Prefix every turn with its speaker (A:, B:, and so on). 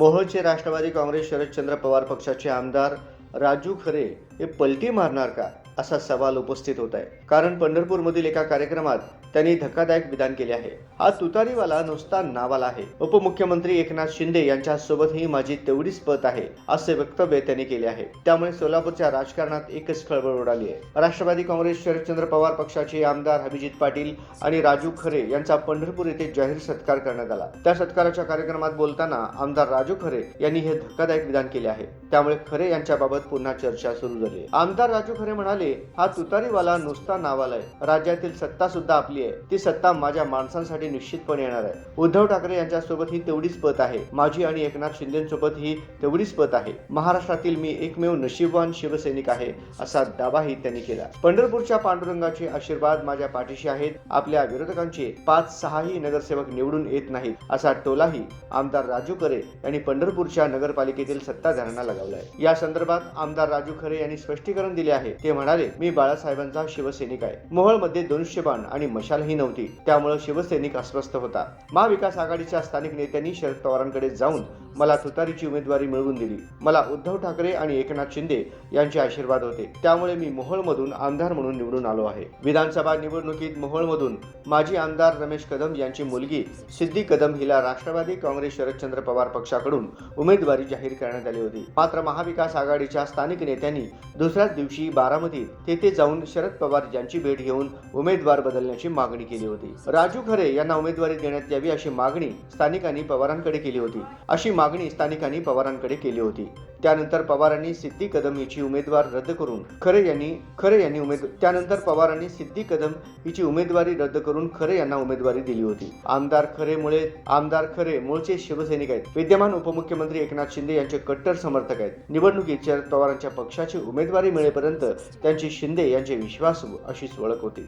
A: मोहोळचे राष्ट्रवादी काँग्रेस शरदचंद्र पवार पक्षाचे आमदार राजू खरे हे पलटी मारणार का? असा सवाल उपस्थित होत आहे. कारण पंढरपूरमधील एका कार्यक्रमात त्यांनी धक्कादायक विधान केले आहे. हा तुतारीवाला नुसता नावाला आहे. उपमुख्यमंत्री एकनाथ शिंदे यांच्या सोबतही माझी तेवढीच पत आहे असे वक्तव्य त्यांनी केले आहे. त्यामुळे सोलापूरच्या राजकारणात एकच खळबळ उडाली आहे. राष्ट्रवादी काँग्रेस शरदचंद्र पवार पक्षाचे आमदार अभिजित पाटील आणि राजू खरे यांचा पंढरपूर येथे जाहीर सत्कार करण्यात आला. त्या सत्काराच्या कार्यक्रमात बोलताना आमदार राजू खरे यांनी हे धक्कादायक विधान केले आहे. त्यामुळे खरे यांच्याबाबत पुन्हा चर्चा सुरू झाली आमदार राजू खरे म्हणाले हा तुतारीवाला नुसता नावाला आहे. राज्यातील सत्ता सुद्धा आपली आहे. ती सत्ता माझ्या माणसांसाठी निश्चितपणे येणार आहे. उद्धव ठाकरे यांच्यासोबत ही तेवढीच पत आहे. माझी आणि एकनाथ शिंदेसोबत ही तेवढीच पत आहे. महाराष्ट्रातील मी एकमेव नशीबवान शिवसैनिक आहे असा दावाही त्यांनी केला. पंढरपूरच्या पांडुरंगाचे आशीर्वाद माझ्या पाठीशी आहेत. आपल्या विरोधकांचे पाच सहाही नगरसेवक निवडून येत नाहीत असा टोलाही आमदार राजू खरे यांनी पंढरपूरच्या नगरपालिकेतील सत्ताधाऱ्यांना लगावलाय. या संदर्भात आमदार राजू खरे यांनी स्पष्टीकरण दिले आहे. ते म्हणाले मी बाळासाहेबांचा शिवसैनिक आहे. मोहोळमध्ये धनुष्यबाण आणि मशालही नव्हती. त्यामुळे शिवसैनिक अस्वस्थ होता. महाविकास आघाडीच्या स्थानिक नेत्यांनी शरद पवारांकडे जाऊन मला तुतारीची उमेदवारी मिळवून दिली. मला उद्धव ठाकरे आणि एकनाथ शिंदे यांचे आशीर्वाद होते. त्यामुळे मी मोहोळमधून आमदार म्हणून निवडून आलो आहे. विधानसभा निवडणुकीत मोहोळमधून माजी आमदार रमेश कदम यांची मुलगी सिद्धी कदम हिला राष्ट्रवादी काँग्रेस शरदचंद्र पवार पक्षाकडून उमेदवारी जाहीर करण्यात आली होती. मात्र महाविकास आघाडीच्या स्थानिक नेत्यांनी दुसऱ्याच दिवशी बारामतीत तेथे जाऊन शरद पवार यांची भेट घेऊन उमेदवार बदलण्याची मागणी केली होती. राजू खरे यांना उमेदवारी देण्यात यावी अशी मागणी स्थानिकांनी पवारांकडे केली होती. अशी मागणी स्थानिकांनी पवारांकडे केली होती. त्यानंतर पवारांनी सिद्धी कदम हिची उमेदवार रद्द करून खरे यांनी खरे यांनी उमेद त्यानंतर पवारांनी सिद्धी कदम हिची उमेदवारी रद्द करून खरे यांना उमेदवारी दिली होती. आमदार खरेमुळे आमदार खरे मूळचे शिवसैनिक आहेत. विद्यमान उपमुख्यमंत्री एकनाथ शिंदे यांचे कट्टर समर्थक आहेत. निवडणुकीत शरद पवारांच्या पक्षाची उमेदवारी मिळेपर्यंत त्यांची शिंदे यांचे विश्वासू अशीच ओळख होती.